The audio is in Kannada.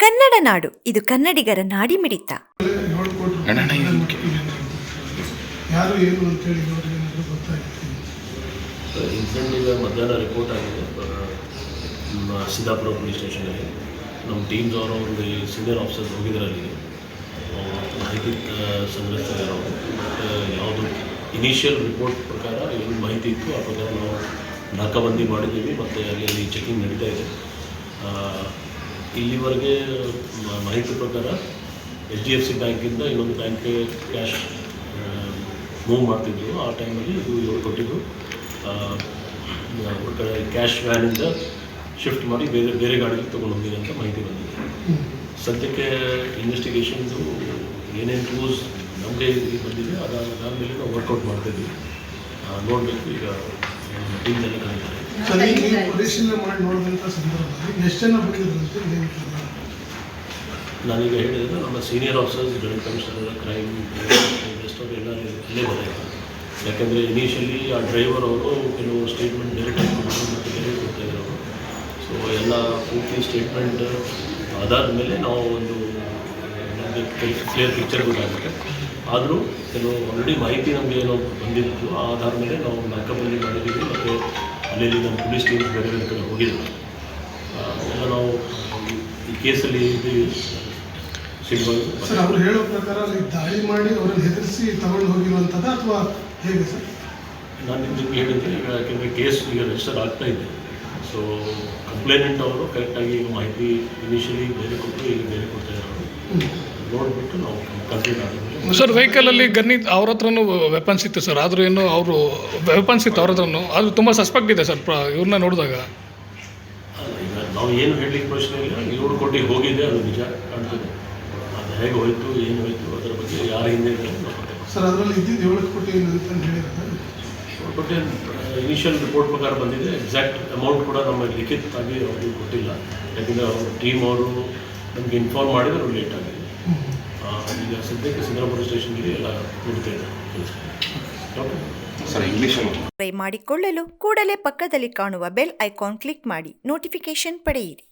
ಕನ್ನಡ ನಾಡು ಇದು ಕನ್ನಡಿಗರ ನಾಡಿ ಮಿಡಿತ. ಯಾರು ಏನು ಅಂತೇಳಿ ಅವ್ರಿಗೆ ಏನಾದ್ರು ಗೊತ್ತಾಗಿತ್ತು. ಇನ್ಸಿಡೆಂಟ್ ಈಗ ಮಧ್ಯಾಹ್ನ ರಿಪೋರ್ಟ್ ಆಗಿದೆ ನಮ್ಮ ಸಿದ್ದಾಪುರ ಪೊಲೀಸ್ ಸ್ಟೇಷನಲ್ಲಿ ನಮ್ಮ ಟೀಮ್ಸ್ ಅವರು ಒಂದು ಸೀನಿಯರ್ ಆಫೀಸರ್ಸ್ ಹೋಗಿದ್ದಾರೆ ಅಲ್ಲಿಗೆ ಮಾಹಿತಿ ಸಂಗ್ರಹಿಸ್ತಾರೆ ಅವರು. ಮತ್ತು ಯಾವುದು ಇನಿಷಿಯಲ್ ರಿಪೋರ್ಟ್ ಪ್ರಕಾರ ಏನು ಮಾಹಿತಿ ಇತ್ತು ಆ ಪ್ರಕಾರ ನಾವು ನಾಕಾಬಂದಿ ಮಾಡಿದ್ದೀವಿ ಮತ್ತು ಅಲ್ಲಿ ಅಲ್ಲಿ ಚೆಕಿಂಗ್ ನಡೀತಾ ಇದೆ. ಆ, ಇಲ್ಲಿವರೆಗೆ ಮಾಹಿತಿ ಪ್ರಕಾರ ಎಚ್ ಡಿ ಎಫ್ ಸಿ ಬ್ಯಾಂಕಿಂದ ಇನ್ನೊಂದು ಬ್ಯಾಂಕ್ಗೆ ಕ್ಯಾಶ್ ಮೂವ್ ಮಾಡ್ತಿದ್ರು. ಆ ಟೈಮಲ್ಲಿ ಇದು ಇವರು ಕೊಟ್ಟಿದ್ದು. ಕ್ಯಾಶ್ ವ್ಯಾನಿಂದ ಶಿಫ್ಟ್ ಮಾಡಿ ಬೇರೆ ಬೇರೆ ಗಾಡಿಗೆ ತೊಗೊಂಡು ಹೋಗಿದೆ ಅಂತ ಮಾಹಿತಿ ಬಂದಿದೆ. ಸದ್ಯಕ್ಕೆ ಇನ್ವೆಸ್ಟಿಗೇಷನ್ದು ಏನೇನು ಕ್ಲೂಸ್ ನಮಗೆ ಬಂದಿದೆ ಅದಾದ ಅದಾದಮೇಲೆ ನಾವು ವರ್ಕೌಟ್ ಮಾಡ್ತಿದ್ವಿ ನೋಡಬೇಕು ಈಗ ಕರೀತಾರೆ ಪರಿಶೀಲನೆ ಮಾಡಿ ನೋಡಿದಂಥ ಸಂದರ್ಭದಲ್ಲಿ ಎಷ್ಟು ಜನ ಬಂದಿದ್ರಂತೆ ನಾನೀಗ ಹೇಳಿದ್ರೆ ನಮ್ಮ senior officers joint commissioner crime investor ಎಲ್ಲ ಅಲ್ಲೇ ಬರೋದು ಯಾಕೆಂದರೆ ಇನಿಷಿಯಲಿ ಆ ಡ್ರೈವರ್ ಅವರು ಕೆಲವು ಸ್ಟೇಟ್ಮೆಂಟ್ ಡೈರೆಕ್ಟ್ ಹಾಕ್ಬಿಟ್ಟು ಮತ್ತು ಬೇರೆ ಕೊಡ್ತಾ ಇದ್ದಾರೆ ಅವರು ಸೊ ಎಲ್ಲ ಪೂರ್ತಿ ಸ್ಟೇಟ್ಮೆಂಟ್ ಅದಾದ ಮೇಲೆ ನಾವು ಒಂದು ನಮಗೆ ಕ್ಲಿಯರ್ ಪಿಕ್ಚರ್ ಗೊತ್ತಾಗುತ್ತೆ. ಆದರೂ ಕೆಲವು ಆಲ್ರೆಡಿ ಮಾಹಿತಿ ನಮಗೆ ಏನೋ ಬಂದಿತ್ತು ಆ ಆಧಾರ ಮೇಲೆ ನಾವು ನಾಲ್ಕಬಂದಿ ಮಾಡಿದ್ದೀವಿ ಮತ್ತು ಅಲ್ಲಿ ನಮ್ಮ ಪೊಲೀಸ್ ಟೀಮ್ಸ್ ಬೇರೆ ಬೇರೆ ಕಡೆ ಎಲ್ಲ ನಾವು ಈ- ಕೇಸಲ್ಲಿ ಇದು ಸಿಗ್ಬೋದು. ಸರ್ ಅವರು ಹೇಳೋ ಪ್ರಕಾರ ಅಲ್ಲಿ ದಾಳಿ ಮಾಡಿ ಅವ್ರನ್ನ ಹೆದರಿಸಿ ತಗೊಂಡು ಹೋಗಿರುವಂಥದ್ದ ಅಥವಾ ಹೇಗೆ ಸರ್? ನಾನು ನಿಮಗೆ ಹೇಳಿದ್ದೆ ಈಗ ಯಾಕೆಂದರೆ ಕೇಸ್ ಈಗ ರಿಜಿಸ್ಟರ್ ಆಗ್ತಾ ಇದೆ. ಸೊ ಕಂಪ್ಲೇನೆಂಟ್ ಅವರು ಕರೆಕ್ಟಾಗಿ ಈಗ ಮಾಹಿತಿ ಇನಿಷಿಯಲಿ ಬೇರೆ ಕೊಟ್ಟು ಈಗ ಬೇರೆ ಕೊಡ್ತಾ ಇದ್ದಾರೆ ನೋಡಿಬಿಟ್ಟು ನಾವು ಕಂಪ್ಲೇಂಟ್ ಆದಮೇಲೆ ಸರ್ ವೆಹಿಕಲಲ್ಲಿ ಗನ್ನಿ ಅವ್ರ ಹತ್ರನೂ ವೆಪನ್ಸ್ ಇತ್ತು ಸರ್ ಆದರೂ ಏನು ಅವರು ವೆಪನ್ಸ್ ಇತ್ತು ಅವ್ರ ಹತ್ರನೂ. ಅದು ತುಂಬ ಸಸ್ಪೆಕ್ಟ್ ಇದೆ ಸರ್ ಇವ್ರನ್ನ ನೋಡಿದಾಗ. ನಾವು ಏನು ಹೇಳಲಿಕ್ಕೆ ಪ್ರಶ್ನೆ ಇಲ್ಲ. ಏಳು ಕೋಟಿ ಹೋಗಿದೆ ಅದು ನಿಜ ಕಾಣ್ತದೆ. ಅದು ಹೇಗೆ ಹೋಯಿತು ಏನು ಹೋಯಿತು ಅದರ ಬಗ್ಗೆ ಯಾರ ಹಿಂದೆ. ಸರ್ ಅದರಲ್ಲಿ ಇದ್ದಿದ್ದು ಏಳು ಕೋಟಿ ಅಂತ ಹೇಳಿದ್ರೆ ಬಟ್ ಇನಿಷಿಯಲ್ ರಿಪೋರ್ಟ್ ಪ್ರಕಾರ ಬಂದಿದೆ. ಎಕ್ಸಾಕ್ಟ್ ಅಮೌಂಟ್ ಕೂಡ ನಮ್ಮ ಲಿಖಿತವಾಗಿ ಅವ್ರಿಗೆ ಕೊಟ್ಟಿಲ್ಲ. ಯಾಕಂದರೆ ಅವ್ರ ಟೀಮ್ ಅವರು ನಮಗೆ ಇನ್ಫಾರ್ಮ್ ಮಾಡಿದ್ರೆ ಅವ್ರು ಲೇಟ್ ಆಗಿದೆ. ಈಗ ಸದ್ಯಕ್ಕೆ ಸಿಂಗಾಪುರ ಸ್ಟೇಷನ್ಗೆ ಎಲ್ಲ ಇದ್ದಾರೆ ಕೆಲಸ ಸರ್ ಇಂಗ್ಲೀಷಲ್ಲಿ ಮಾಡಿಕೊಳ್ಳಲು ಕೂಡಲೇ ಪಕ್ಕದಲ್ಲಿ ಕಾಣುವ ಬೆಲ್ ಐಕಾನ್ ಕ್ಲಿಕ್ ಮಾಡಿ ನೋಟಿಫಿಕೇಶನ್ ಪಡೆಯಿರಿ.